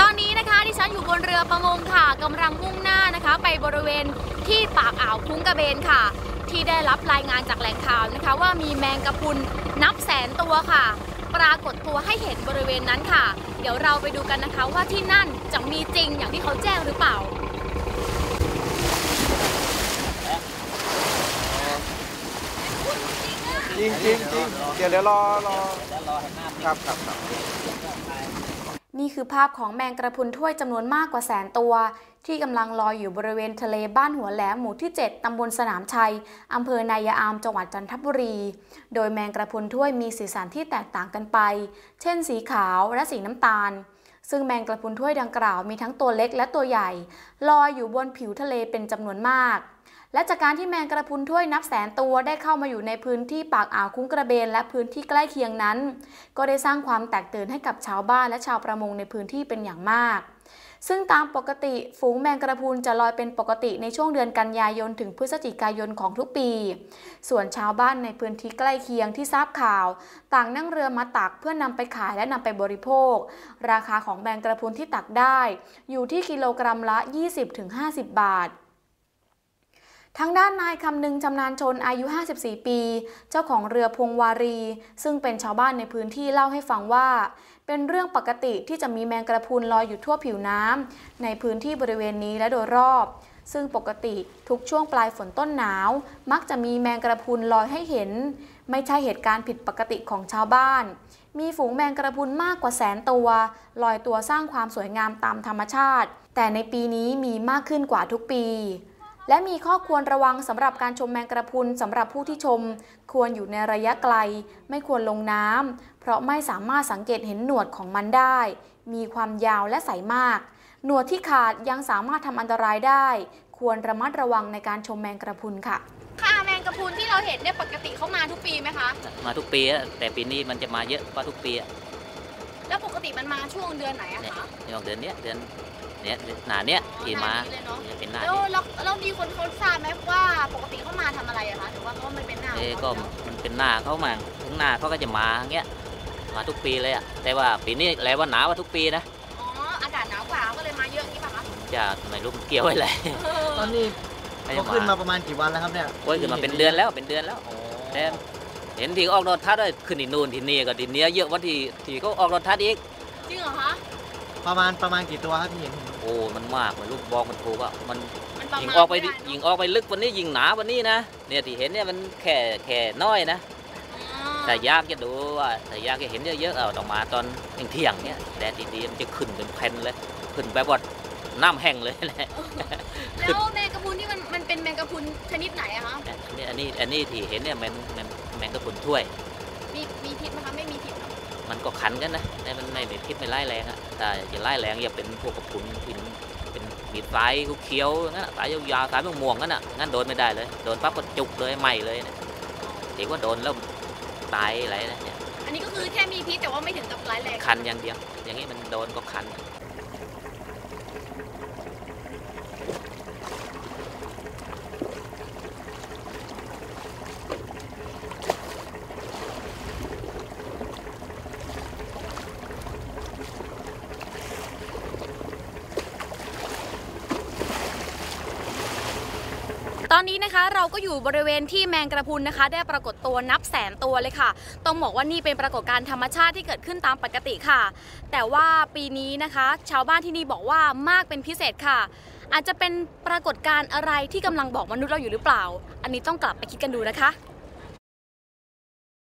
ตอนนี้นะคะที่ฉันอยู่บนเรือประมงค่ะกำลังมุ่งหน้านะคะ ไปบริเวณที่ปากอ่าวคุ้งกระเบนค่ะ ที่ได้รับรายงานจากแหล่งข่าวนะคะ ว่ามีแมงกะพรุนนับแสนตัวค่ะ ปรากฏตัวให้เห็นบริเวณนั้นค่ะ เดี๋ยวเราไปดูกันนะคะว่าที่นั่นจะมีจริงอย่างที่เขาแจ้งหรือเปล่า ริงจริงจริงเดี๋ยวเดี๋ยวรอรอครับครับครับนี่คือภาพของแมงกระพุนถ้วยจำนวนมากกว่าแสนตัว ที่กำลังลอยอยู่บริเวณทะเลบ้านหัวแหลมหมู่ที่ 7 ตำบลสนามชัย อำเภอนายาอาม จังหวัดจันทบุรี โดยแมงกระพุนถ้วยมีสีสันที่แตกต่างกันไป เช่นสีขาวและสีน้ำตาล ซึ่งแมงกระพุนถ้วยดังกล่าวมีทั้งตัวเล็กและตัวใหญ่ ลอยอยู่บนผิวทะเลเป็นจำนวนมาก และจากการที่แมงกระพุนถ้วยนับแสนตัวได้เข้ามาอยู่ในพื้นที่ปากอ่าวคุ้งกระเบนและพื้นที่ใกล้เคียงนั้น ก็ได้สร้างความแตกตื่นให้กับชาวบ้านและชาวประมงในพื้นที่เป็นอย่างมากซึ่งตามปกติฝูงแมงกระพุนจะลอยเป็นปกติในช่วงเดือนกันยายนถึงพฤศจิกายนของทุกปี ส่วนชาวบ้านในพื้นที่ใกล้เคียงที่ทราบข่าว ต่างนั่งเรือมาตักเพื่อนำไปขายและนำไปบริโภค ราคาของแมงกระพุนที่ตักได้ อยู่ที่กิโลกรัมละ 20-50 บาท ทางด้านนายคำนึงชำนาญชนอายุ 54 ปี เจ้าของเรือพงวารี ซึ่งเป็นชาวบ้านในพื้นที่เล่าให้ฟังว่า เป็นเรื่องปกติที่จะมีแมงกระพุนลอยอยู่ทั่วผิวน้ำในพื้นที่บริเวณนี้และโดยรอบ ซึ่งปกติทุกช่วงปลายฝนต้นหนาว มักจะมีแมงกระพุนลอยให้เห็น ไม่ใช่เหตุการณ์ผิดปกติของชาวบ้าน มีฝูงแมงกระพุนมากกว่าแสนตัว ลอยตัวสร้างความสวยงามตามธรรมชาติ แต่ในปีนี้มีมากขึ้นกว่าทุกปี และมีข้อควรระวังสำหรับการชมแมงกระพรุนสำหรับผู้ที่ชม ควรอยู่ในระยะไกล ไม่ควรลงน้ำเพราะไม่สามารถสังเกตเห็นหนวดของมันได้ มีความยาวและใสมาก หนวดที่ขาดยังสามารถทำอันตรายได้ ควรระมัดระวังในการชมแมงกระพรุนค่ะ ค่ะแมงกระพรุนที่เราเห็นเนี่ยปกติเขามาทุกปีไหมคะ มาทุกปีอะแต่ปีนี้มันจะมาเยอะกว่าทุกปีอะแล้วปกติมันมาช่วงเดือนไหนอะเนี่ยคะในเดือนเนี้ยเดือน เนี้ยหนาเนี้ยที่มาหน้นี้เลยเนาะเนี่ยเป็นหน้าแล้วนี้แล้วแล้วมีคนเขาทราบไหมว่าปกติเขามาทำอะไรอะคะหรือว่าเขาไม่เป็นหน้าของเอ้เขาก็มันเป็นหน้าเขามาถึงหน้าเขาก็จะมาอย่างเงี้ยมาทุกปีเลยอะแต่ว่าปีนี้แล้ว่าหนาวกว่าทุกปีนะอ๋ออากาศหนาวกว่าก็เลยมาเยอะอย่างนี้ป่ะคะจะไม่รู้มันเกี่ยวอะไรตอนนี้ไม่เขาขึ้นมาประมาณกี่วันแล้วครับเนี่ยโอ้ยขึ้นมาเป็นเดือนแล้วเป็นเดือนแล้วโอ้แต่เห็นที่ออกรถทัศน์ได้ขึ้นที่นู่นที่นี่ก็ที่เนี้ยเยอะกว่าที่ที่เขาออกรถทัศน์อีกจริงเหรอคะประมาณประมาณกี่ตัวครับที่เห็น โอ้มันมากมันลูกบอกมันถูกอะมันมันประยิงมาณออกไปดิม่ด้เนอะยิงออกไปลึกวันนี้ยิงหนาวันนี้นะเนี่ยที่เห็นเนี่ยมันแค่แค่น้อยนะอ๋อแต่อยากจะดูว่าแต่อยากจะเห็นเยอะๆเอาต้องมาตอนเที่ยงๆเนี่ยแดดดีๆมันจะขึ้นเป็นแผ่นเลยขึ้นแบบว่าน้ำแห้งเลยแหละแล้วแมงกะพรุนนี่มันมันเป็นแมงกะพรุนชนิดไหนอะคะอันนี้อันนี้อันนี้ที่เห็นเนี่ยมันมันแมงกะพรุนถ้วย มีมีพิษไหมคะไม่มีพิษเนอะ มันก็ขันกันนะแต่มันไม่ไม่พิษไม่ไล่แรงอะแต่จะไล่แรงอย่าเป็นพวกกระพุนที่มันเป็นมีดสายเขียวๆงั้นอะสายยาวๆสายม่วงๆงั้นอะงั้นโดนไม่ได้เลยโดนปั๊บก็จุกเลยไหมเลยนะถือว่าโดนแล้วตายอะไรนะเนี่ยอันนี้ก็คือแค่มีพิษแต่ว่าไม่ถึงกับร้ายแรงคันอย่างเดียว อย่างนี้มันโดนก็คัน อนนี้นะคะเราก็อยู่บริเวณที่แมงกระพุนนะคะ ได้ปรากฏตัวนับแสนตัวเลยค่ะ ต้องบอกว่านี่เป็นปรากฏการณ์ธรรมชาติที่เกิดขึ้นตามปกติค่ะ แต่ว่าปีนี้นะคะ ชาวบ้านที่นี่บอกว่ามากเป็นพิเศษค่ะ อาจจะเป็นปรากฏการณ์อะไรที่กำลังบอกมนุษย์เราอยู่หรือเปล่า อันนี้ต้องกลับไปคิดกันดูนะคะ